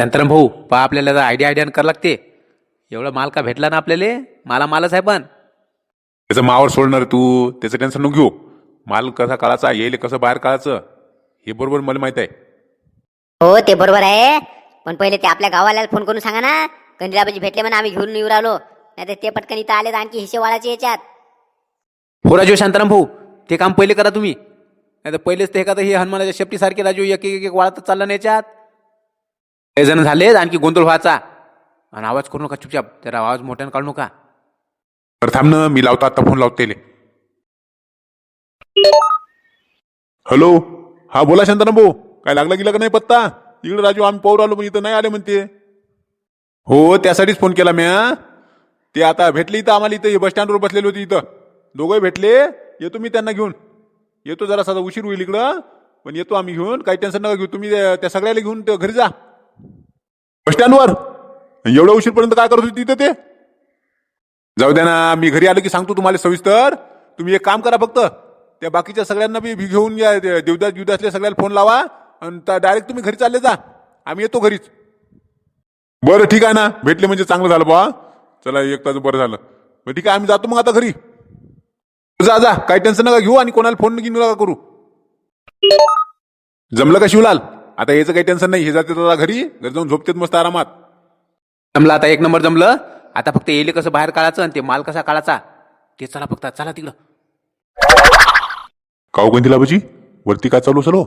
शांताराम भाऊ पहा आपल्याला आयडिया आयडियानं करावं लागते. एवढा माल का भेटला ना आपल्याला? माला मालच आहे पण. त्याचं मावर सोडणार तू त्याचं टेन्शन नको घेऊ. माल कसा काढायचा येईल कसं बाहेर काढायचं हे बरोबर मला माहीत आहे. हो ते बरोबर आहे. पण पहिले ते आपल्या गावाला फोन करून सांगा ना. कंदिलाबाजी भेटले म्हणा आम्ही घेऊन येऊ राहिलो. नाही ते पटकन इथं आले तर आणखी हिशे वाढायचे याच्यात. हो राजू शांताराम भाऊ ते काम पहिले करा तुम्ही. नाही तर पहिलेच ते का हे हनुमानाच्या शेपटीसारखे राजू एक एक एक वाळतच चाललं ना याच्यात. हे जण झाले आणखी गोंधळ व्हायचा. आणि आवाज करू नका चुपचाप. त्याला आवाज मोठ्यानं काढू नका. तर थांब ना मी लावतो आता फोन लावतो हॅलो? हा बोला शांताराम भाऊ काय लागला गेला का नाही पत्ता? इकडे राजू आम्ही पाहून आलो पण इथं नाही आले म्हणते. हो त्यासाठीच फोन केला मी ते आता भेटले इथं आम्हाला इथं बस स्टँडवर बसलेले होते इथं. दोघंही भेटले येतो मी त्यांना घेऊन. येतो जरा साधा उशीर होईल इकडं. पण येतो आम्ही घेऊन काही टेन्शन नका घेऊ. तुम्ही त्या सगळ्याला घेऊन घरी जा. बस स्टँडवर एवढ्या उशीरपर्यंत काय करत होती तिथं ते? जाऊ द्या ना मी घरी आलो की सांगतो तुम्हाला सविस्तर. तुम्ही एक काम करा फक्त. त्या बाकीच्या सगळ्यांना बी घेऊन या देवदास देवदासल्या सगळ्याला फोन लावा. आणि डायरेक्ट तुम्ही घरी चालले जा. आम्ही येतो घरीच. बरं ठीक आहे ना. भेटले म्हणजे चांगलं झालं बा चला एक तास बरं झालं. बरं ठीक आहे आम्ही जातो मग आता घरी. जा जा. काही टेन्शन नका घेऊ आणि कोणाला फोन घेऊन नका करू. जमलं का शिवलाल? आता याचं काही टेन्शन नाही. हे जाते दादा घरी. घरी जाऊन झोपतेत मस्त आरामात. जमलं आता एक नंबर जमलं. आता फक्त येले कसं बाहेर काढायचं आणि ते माल कसा काढायचा? ते चला फक्त चला तिकडं. काऊ दिला बाजी वरती काय चालू सलो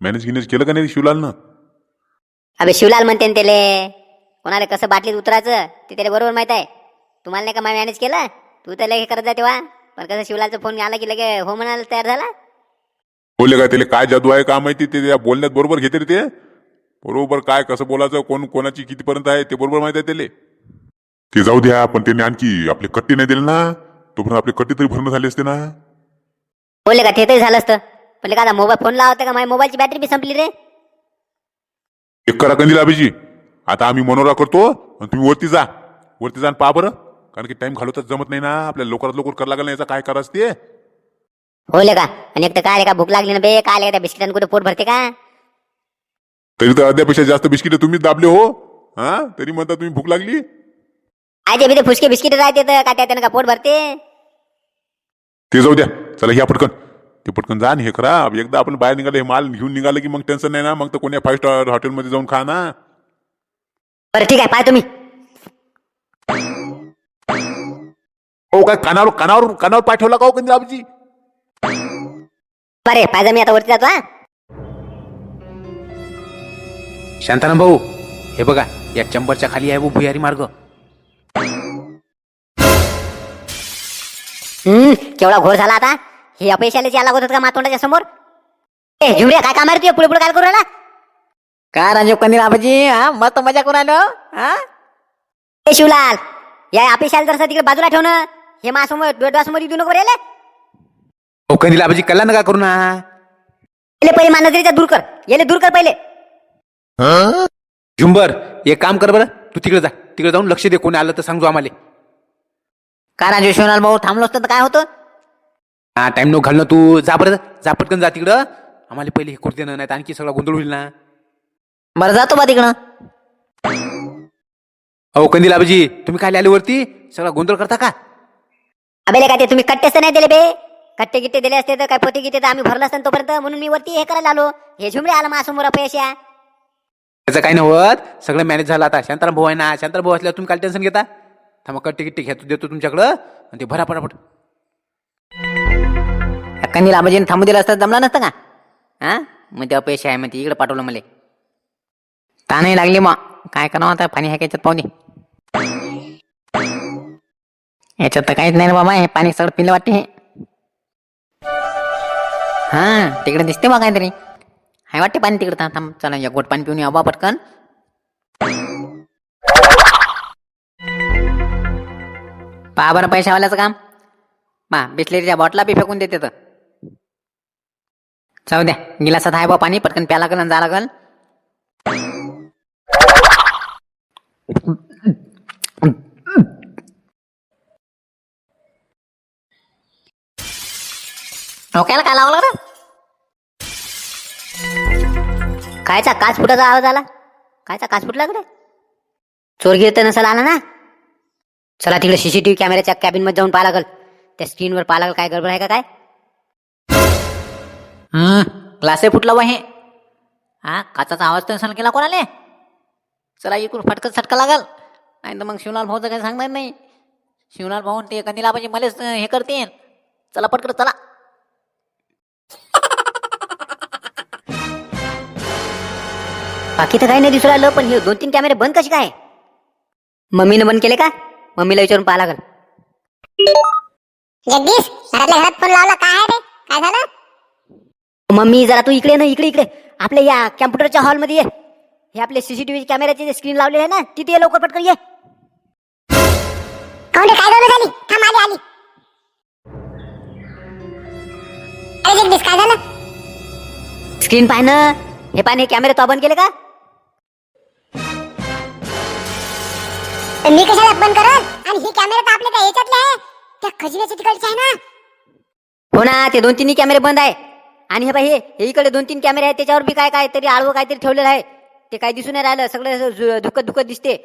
मॅनेज गिनेज केलं का नाही शिवलालनं? अबे शिवलाल म्हणते ना त्याले. कोणाला कसं बाटलीत उतरायचं ते त्याला बरोबर माहीत आहे. तुम्हाला नाही का मॅनेज केलं? तू तर लगे करत जा तेव्हा. पण कसं शिवलालचा फोन आला की लगे हो म्हणायला तयार झाला? बोलले का त्याला काय जादू आहे का माहिती? ते त्या बोलण्यात बरोबर घेते रे ते. बरोबर काय कसं बोलायचं कोण कोणाची कितीपर्यंत आहे ते बरोबर माहीत आहे त्याले. ते जाऊ द्या पण त्यांनी आणखी आपले कट्टे नाही दिले ना. तोपर्यंत आपले कट्टे तरी भरणं झाले असते ना. बोलले का ते तरी झालं असतं. पण का मोबाईल फोन लावता का? माझ्या मोबाईलची बॅटरी बी संपली रे. एक करा कंदील अभिजी. आता आम्ही मनोरा करतो आणि तुम्ही वरती जा. वरती जा आणि पहा बरं. कारण की टाइम घालवताच जमत नाही ना. आपल्याला लवकरात लवकर करायला लागलं ना याचा काय करायचं ते बोलले का? आणि एक तर काय रे का भूक लागली ना बे? काय रे त्या बिस्किटांनी कुठे पोट भरते का? तरी तर अर्ध्यापेक्षा जास्त बिस्किट तुम्हीच दाबले हो. हा? तरी म्हणता तुम्ही भूक लागली? आजे बी ते फुसके बिस्किट राहते तर काय त्यानं का पोट भरते? ते जाऊ द्या. चला ह्या पटकन. ते पटकन जा आणि हे करा. एकदा आपण बाहेर निघालं हे माल घेऊन निघालं की मग टेन्शन नाही ना? मग तर कोण्या फाईव्ह स्टार हॉटेलमध्ये जाऊन खा ना. बरं ठीक आहे. पाय तुम्ही. हो काय कानावर कानावर कानावर पाय ठेवला का हो आबजी बरे पाय मी आता वरती जातो हा. शांताराम भाऊ हे बघा या चंबरच्या खाली आहे वो भुयारी मार्ग. हम्म केवढा घोर झाला आता. हे अपयशाला यायला लागत होत का मातोंडाच्या समोर? ए झुमऱ्या काय काम आहे तुझ्या पुढे पुढे काय करू राहिला? काय राजू कंदील आबाजी हा? मस्त मजा करून आलो हा? ए शिवलाल या अपयशाला जर तिकडे बाजूला ठेवणं हे माझ्यासमोर डोळ्यासमोर येऊ नको रे हो कंदील आबाजी कल्ला नका करू ना? पहिले पहिले मानजरीचा दूर कर. येले दूर कर पहिले. झुंबर एक काम कर बरं. तू तिकडे जा. तिकडे जाऊन लक्ष दे कोणी आलं तर सांगतो आम्हाला. काय राजू शिवलाल भाऊ थांबलो असतं तर काय होतं? हा टाइम नको घालणं तू. जा बरं. जा पटकन जा तिकडं. आम्हाला पहिले हे करू दे ना नाही आणखी सगळा गोंधळ होईल ना. बरं जातो बा तिकडं. अहो कंदील आबाजी तुम्ही काय आले वरती? सगळा गोंधळ करता का? अबेले काय ते तुम्ही कट्टेच नाही दिले बे. कट्टे गिट्टे दिले असते तर काय पोते गिट्टे तर आम्ही भरलं असतं तोपर्यंत. म्हणून मी वरती हे करायला आलो हे झुमरे आलं माझ्यासमोर अपयश या त्याचं काही नव्हत सगळं मॅनेज झालं आता. शांताराम भाऊ आहे ना? शांताराम भाऊ असल्यावर तुम्ही काय टेन्शन घेता? थांबा कट्टे गिट्टे घेतो देतो तुमच्याकडं. आणि ते भरा पटापट. या कंदील आबाजीने थांबू दिलं असतं जमलं नसतं का? हा? मग ते अपयश आहे मग ते इकडे पाठवलं मला. तानही लागली मग. काय करावं आता? पाणी आहे का याच्यात? पाहुणे याच्यात तर काहीच नाही ना बाबा हे पाणी सगळं पिलं वाटते. हे हा तिकडे दिसते बा काहीतरी. हाय वाटते पाणी तिकडे. थांब थांब चला एक गोट पाणी पिऊन या बा पटकन. पहा बरं पैशावाल्याचं काम. पहा बिस्लेरीच्या बॉटला बी फेकून देते तर. जाऊ द्या गिलासात आहे बा पाणी पटकन प्या लागल आणि जा लागल डोक्याला काय लावलं रे कायचा काच फुटाचा आवाज आला? कायचा काच फुटला कडे चोरगीर तर नसेल आला ना? चला तिकडे सीसीटीव्ही कॅमेऱ्याच्या कॅबिनमध्ये जाऊन पाहा लागल. त्या स्क्रीनवर पाहा लागल काय गडबड आहे का काय? हम्म ग्लासे फुटला बा हे. हा काचाचा आवाज तर नसेल केला कोणाले? चला इकडून फटकन सटका लागल. नाही तर मग शिवलाल भाऊचं काही सांगणार नाही. शिवलाल भाऊ आणि ते कंदीला पाहिजे मलाच हे करतील. चला पटकन चला. बाकी तर काही नाही दिसू राहिलं पण हे दोन तीन कॅमेरे बंद कसे काय? मम्मीनं बंद केले का? मम्मीला विचारून पाहा लागल. जगदीश घरातल्या घरात फोन लावला. काय आहे रे काय झालं? मम्मी जरा तू इकडे ना इकडे इकडे. आपल्या या कॅम्प्युटरच्या हॉलमध्ये ये. हे आपले सीसीटीव्ही कॅमेऱ्याचे जे स्क्रीन लावलेले आहे ना तिथे ये लवकर पटकन ये. काय झालं झाली? थांब आली आली अरे जगदीश काय झालं? स्क्रीन पाह ना. हे पाहणे कॅमेरे तो बंद केले का? तर मी कशाला बंद करल आणि हे कॅमेरा तर आपल्या काय याच्यातले आहे. त्या खजिन्याच्या तिकडचे आहे ना. हो ना ते दोन तिन्ही कॅमेरे बंद आहे. आणि हे पाहि हे इकडे दोन तीन कॅमेरे आहेत त्याच्यावर बी काय काय तरी आडवं काहीतरी ठेवलेलं आहे. ते काही दिसून नाही राहिलं. सगळं असं झु- धुकत धुकत दिसते.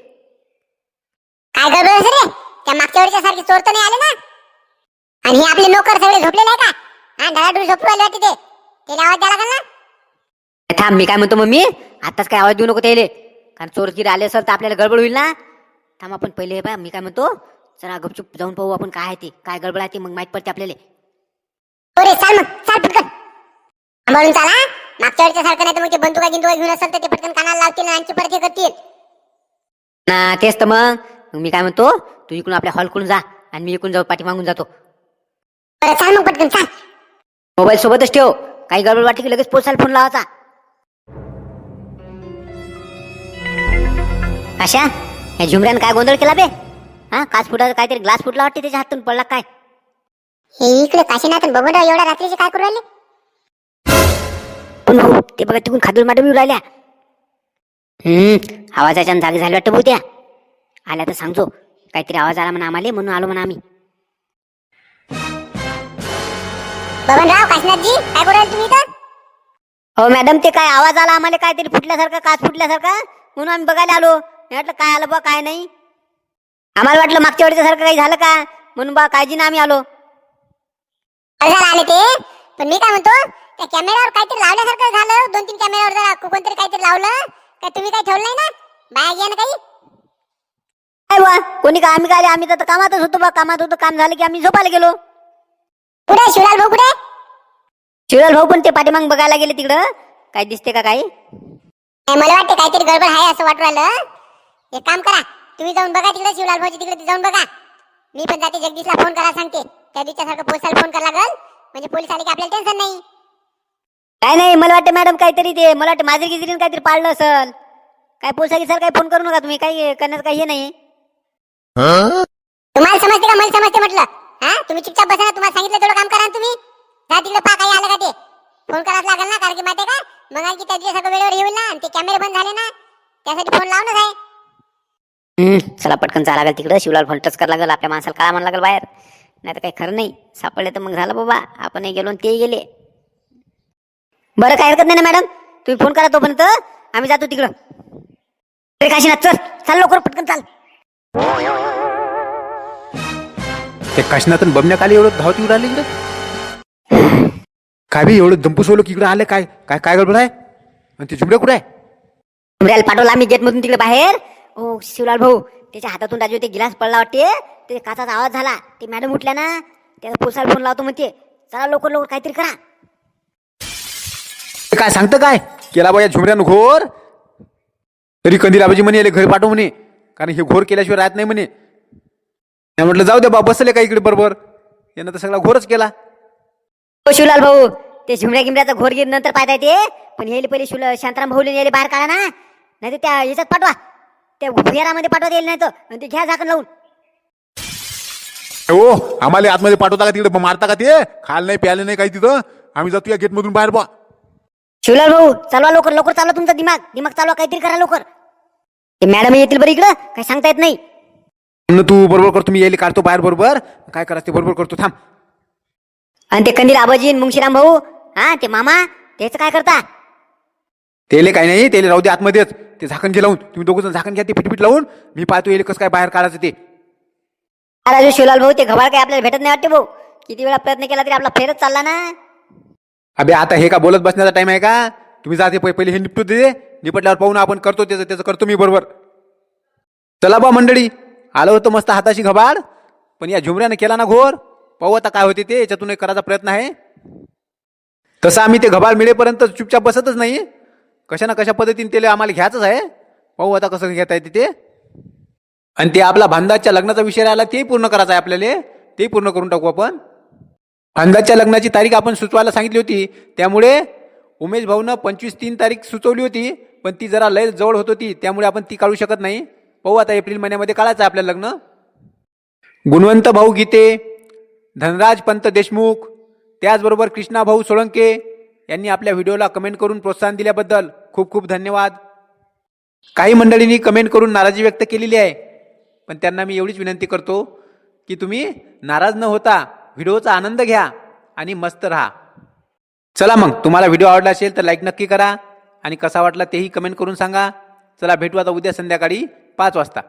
काय गडबड असेल रे? त्या मागच्या वेळेच्या सारखी चोर तर नाही आले ना? आणि हे आपले नोकर सगळे झोपलेले आहे का? हा धडाधूड झोपू राहिले होते ते. त्याला आवाज द्यावा लागेल थांब मी काय म्हणतो मम्मी? आताच काय आवाज देऊ नको त्याले. कारण चोर गिर आले असेल तर आपल्याला गडबड होईल ना? थांब आपण पहिले हे पहा मी काय म्हणतो? जरा गपचूप जाऊन पाहू आपण काय आहे ते काय गडबड आहे ते मग माहीत पडते आपल्याला. अरे चाल मग चाल पटकन. सांभाळून चाला. मागच्या वेळेच्या सारखं नाही तर मग ते बंदुका गिंदुका घेऊन असेल तर ते पटकन कानाला लावतील आणि आणखी परत हे करतील. ना तेच तर मग. मग मी काय म्हणतो? तू इकडून आपल्या हॉलकडून जा आणि मी इकडून जाऊ पाठी मागून जातो. बरं चाल मग पटकन चाल. मोबाईल सोबतच ठेव. काही गडबड वाटली की लगेच पोचायला फोन लावायचा. अशा या झुमऱ्यानं काय गोंधळ केला बे? हा काच फुटाचा काहीतरी ग्लास फुटला वाटते त्याच्या हातून पडला काय? हे इकडे काशीनाथ आणि बबनराव एवढ्या रात्रीचे काय करू राहिले? पण हो ते बघा तिकडून खादून मॅडम येऊ राहिल्या. हम्म आवाजाच्या जागी झाली वाटतं भाऊ त्या आल्या तर सांगतो काहीतरी आवाज आला म्हणा आम्हाला म्हणून आलो म्हणा आम्ही. बबनराव काशीनाथजी काय करू राहिले तुम्ही इथं? हो मॅडम ते काय आवाज आला आम्हाला काहीतरी फुटल्यासारखा काच फुटल्यासारखा? म्हणून आम्ही बघायला आलो. मी म्हटलं काय आलं बा काय नाही? आम्हाला वाटलं मागच्या वेळेच्या सारखं काही झालं का? म्हणून बा काळजीनं आम्ही आलो. झालं आले ते. पण मी काय म्हणतो त्या कॅमेऱ्यावर काहीतरी लावल्यासारखं झालं. दोन तीन कॅमेऱ्यावर जरा कोणतरी काहीतरी लावलं. काय तुम्ही काय ठेवलं नाही ना? बाया घ्या ना काही? काय बा कोणी का आम्ही काय आम्ही तर कामातच होतो बा. कामात होतो काम झालं की आम्ही झोपायला गेलो. कुठे शिवलाल भाऊ कुठे? शिवलाल भाऊ पण ते पाठीमाग बघायला गेले तिकडं. काय दिसते का काही? नाही, मला वाटतं काहीतरी गडबड आहे असं वाटू राहिलं. एक काम करा तुम्ही जाऊन बघा तिकडे शिवलाल भाऊजी तिकडे जाऊन बघा. मी पण जाते जगदीशला फोन करा सांगते. त्या दिवसासारखं पोलिसाला फोन करा लागल. म्हणजे पोलीस आले की आपल्याला टेन्शन नाही. काय नाही मला वाटतं मॅडम काहीतरी ते मला वाटतं माझी गिजरीन काहीतरी पाळलं असेल. काय पोलिसाची सर काही फोन करू नका तुम्ही काही करण्याचं काही हे नाही. तुम्हाला समजते का? मला समजते म्हटलं. हा? तुम्ही चुपचाप बसा ना तुम्हाला सांगितलं तेवढं काम करा ना तुम्ही. जा तिकडे पा काही आलं का ते. फोन करावं लागेल ना कारण की माहिती का? मग आणखी त्या वेळेवर येईल ना आणि ते कॅमेरे बंद झाले ना. त्यासाठी फोन लावणं आहे. चला पटकन चाला लागेल तिकडं. शिवलाल फोन टच करायला लागेल. आपल्या माणसाला काय म्हणायला लागेल बाहेर. नाही तर काही खरं नाही. सापडले तर मग झालं बाबा. आपणही गेलो आणि तेही गेले. बरं काय हरकत नाही ना मॅडम. तुम्ही फोन करा तोपर्यंत. आम्ही जातो तिकडं. अरे काशीनाथ चल. चाल लवकर पटकन चाल. ते काशीनाथन बमण्यात आले एवढं धावत येऊ राहिले इकडे काय बी एवढं दंपूस लोक इकडे आले? काय काय काय गडबड आहे? आणि ते झुमड्या कुठे आहे? उमऱ्याला पाठवला आम्ही गेटमधून तिकडे बाहेर. ओ शिवलाल भाऊ त्याच्या हातातून राजू ते गिलास पडला वाटते. ते काचाचा आवाज झाला. ते मॅडम उठल्या ना त्याला पोसायला फोन लावतो म्हणते. चला लवकर लवकर काहीतरी करा. ते काय सांगतं काय? केला बा या झुमऱ्यानं घोर. तरी कंदील आबाजी म्हणे याले घरी पाठव म्हणे. कारण हे घोर केल्याशिवाय राहत नाही म्हणे. मी म्हटलं जाऊ द्या बा बसले का इकडे बरोबर? यानं तर सगळा घोरच केला. ओ शिवलाल भाऊ ते झुमऱ्या गिमऱ्याचा घोरगीर नंतर पाहता येते पण यायला पहिले शिवल शांताराम भाऊले यायला बाहेर काढा ना. नाही तर त्या याच्यात पाठवा. त्या भुयारामध्ये पाठवता येईल नाही तर. ते घ्या झाकण लावून. हो आम्हाला आतमध्ये पाठवता का तिकडे? मारता का ते? खाल नाही प्याले नाही काही तिथं. आम्ही जातो या गेट मधून बाहेर बा शिवलाल भाऊ चालवा लवकर. लवकर चालवा तुमचा दिमाग. दिमाग चालवा काहीतरी करा लवकर. ते मॅडम येतील बरं इकडं. काही सांगता येत नाही. तू बरोबर करतो मी यायला काढतो बाहेर बरोबर. काय करायचं ते बरोबर करतो थांब. आणि ते कंदील आबाजी आणि मुंशीराम भाऊ हा ते मामा त्याचं काय करता? तेले काही नाही तेले राहू दे आतमध्येच. ते झाकण घे लावून. तुम्ही दोघं जण झाकण घ्या ते फिटफिट लावून. मी पाहतो येईल कसं काय बाहेर काढायचं ते. राजू शिवलाल भाऊ ते घबाळ काय आपल्याला भेटत नाही वाटते भाऊ. किती वेळा प्रयत्न केला तरी आपला फेरच चालला ना. अबे आता हे का बोलत बसण्याचा टाइम आहे का? तुम्ही जाते पहिले हे निपटू दे. निपटल्यावर पाहून आपण करतो त्याचं त्याचं करतो मी बरोबर. चला बा मंडळी. आलं होतं मस्त हाताशी घबाड. पण या झुमऱ्यानं केला ना घोर. पाहू आता काय होते ते. याच्यातून एक करायचा प्रयत्न आहे. तसं आम्ही ते घबाड मिळेपर्यंत चुपचाप बसतच नाही कशा ना कशा पद्धतीने त्याला आम्हाला घ्यायचंच आहे? पाहू आता कसं घेता येते ते. आणि ते आपला भांदाच्या लग्नाचा विषय राहिला ते पूर्ण करायचं आहे आपल्याला. ते पूर्ण करून टाकू आपण. अंदाजच्या लग्नाची तारीख आपण सुचवायला सांगितली होती. त्यामुळे उमेश भाऊनं पंचवीस तीन तारीख सुचवली होती पण ती जरा लय जवळ होत होती त्यामुळे आपण ती काढू शकत नाही. पाहू आता एप्रिल महिन्यामध्ये काढायचं आहे आपलं लग्न. गुणवंत भाऊ गीते धनराज पंत देशमुख त्याचबरोबर कृष्णा भाऊ सोळंके यांनी आपल्या व्हिडिओला कमेंट करून प्रोत्साहन दिल्याबद्दल खूप खूप धन्यवाद. काही मंडळींनी कमेंट करून नाराजी व्यक्त केलेली आहे. पण त्यांना मी एवढीच विनंती करतो की तुम्ही नाराज न होता व्हिडिओचा आनंद घ्या आणि मस्त राहा. चला मग तुम्हाला व्हिडिओ आवडला असेल तर लाईक नक्की करा आणि कसा वाटला तेही कमेंट करून सांगा. चला भेटू आता उद्या संध्याकाळी पाच वाजता.